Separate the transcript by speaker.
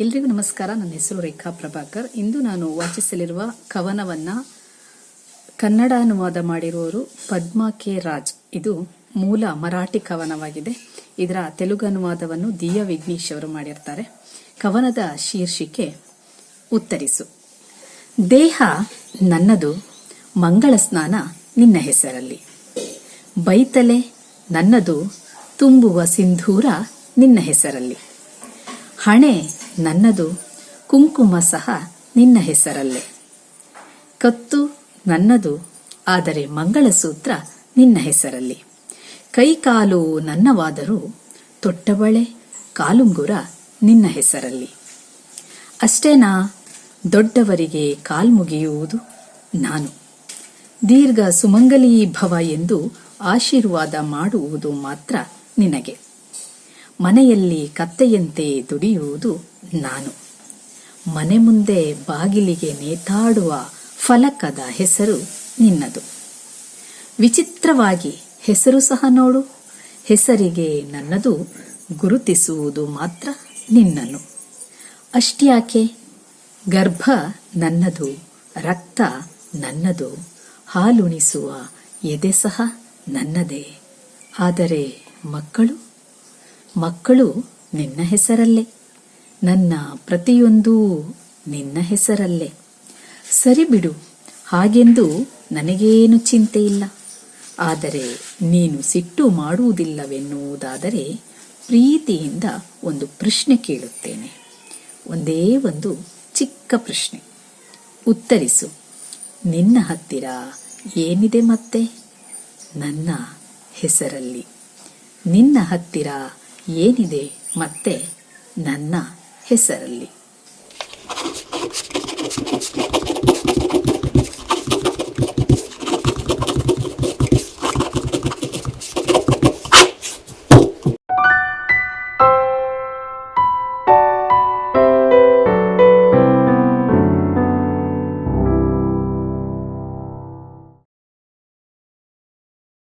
Speaker 1: ಎಲ್ರಿಗೂ ನಮಸ್ಕಾರ. ನನ್ನ ಹೆಸರು ರೇಖಾ ಪ್ರಭಾಕರ್. ಇಂದು ನಾನು ವಾಚಿಸಲಿರುವ ಕವನವನ್ನ ಕನ್ನಡ ಅನುವಾದ ಮಾಡಿರುವವರು ಪದ್ಮಾ ಕೆ ರಾಜ್. ಇದು ಮೂಲ ಮರಾಠಿ ಕವನವಾಗಿದೆ. ಇದರ ತೆಲುಗು ಅನುವಾದವನ್ನು ದಿಯ ವಿಘ್ನೇಶ್ ಅವರು ಮಾಡಿರ್ತಾರೆ. ಕವನದ ಶೀರ್ಷಿಕೆ ಉತ್ತರಿಸು. ದೇಹ ನನ್ನದು, ಮಂಗಳ ಸ್ನಾನ ನಿನ್ನ ಹೆಸರಲ್ಲಿ. ಬೈತಲೆ ನನ್ನದು, ತುಂಬುವ ಸಿಂಧೂರ ನಿನ್ನ ಹೆಸರಲ್ಲಿ. ಹಣೆ ನನ್ನದು ಕುಂಕುಮ ಸಹ ನಿನ್ನ ಹೆಸರಲ್ಲೇ. ಕತ್ತು ನನ್ನದು, ಆದರೆ ಮಂಗಳಸೂತ್ರ ನಿನ್ನ ಹೆಸರಲ್ಲಿ. ಕೈಕಾಲು ನನ್ನವಾದರೂ ತೊಟ್ಟಬಳೆ, ಕಾಲುಂಗುರ ನಿನ್ನ ಹೆಸರಲ್ಲಿ. ಅಷ್ಟೇನಾ, ದೊಡ್ಡವರಿಗೆ ಕಾಲ್ಮುಗಿಯುವುದು ನಾನು. ದೀರ್ಘ ಸುಮಂಗಲೀ ಭವ ಎಂದು ಆಶೀರ್ವಾದ ಮಾಡುವುದು ಮಾತ್ರ ನಿನಗೆ. ಮನೆಯಲ್ಲಿ ಕತ್ತೆಯಂತೆ ದುಡಿಯುವುದು ನಾನು. ಮನೆ ಮುಂದೆ ಬಾಗಿಲಿಗೆ ನೇತಾಡುವ ಫಲಕದ ಹೆಸರು ನಿನ್ನದು. ವಿಚಿತ್ರವಾಗಿ ಹೆಸರು ಸಹ ನೋಡು. ಹೆಸರಿಗೆ ನನ್ನದು ಗುರುತಿಸುವುದು ಮಾತ್ರ ನಿನ್ನನು ಅಷ್ಟ್ಯಾಕೆ? ಗರ್ಭ ನನ್ನದು, ರಕ್ತ ನನ್ನದು, ಹಾಲುಣಿಸುವ ಎದೆ ಸಹ ನನ್ನದೇ. ಆದರೆ ಮಕ್ಕಳು ಮಕ್ಕಳು ನಿನ್ನ ಹೆಸರಲ್ಲೇ. ನನ್ನ ಪ್ರತಿಯೊಂದೂ ನಿನ್ನ ಹೆಸರಲ್ಲೇ. ಸರಿ ಬಿಡು, ಹಾಗೆಂದು ನನಗೇನು ಚಿಂತೆ ಇಲ್ಲ. ಆದರೆ ನೀನು ಸಿಟ್ಟು ಮಾಡುವುದಿಲ್ಲವೆನ್ನುವುದಾದರೆ ಪ್ರೀತಿಯಿಂದ ಒಂದು ಪ್ರಶ್ನೆ ಕೇಳುತ್ತೇನೆ. ಒಂದೇ ಒಂದು ಚಿಕ್ಕ ಪ್ರಶ್ನೆ. ಉತ್ತರಿಸು, ನಿನ್ನ ಹತ್ತಿರ ಏನಿದೆ ಮತ್ತೆ? ನನ್ನ ಹೆಸರಲ್ಲಿ. ನಿನ್ನ ಹತ್ತಿರ ಏನಿದೆ ಮತ್ತೆ ನನ್ನ ಹೆಸರಲ್ಲಿ?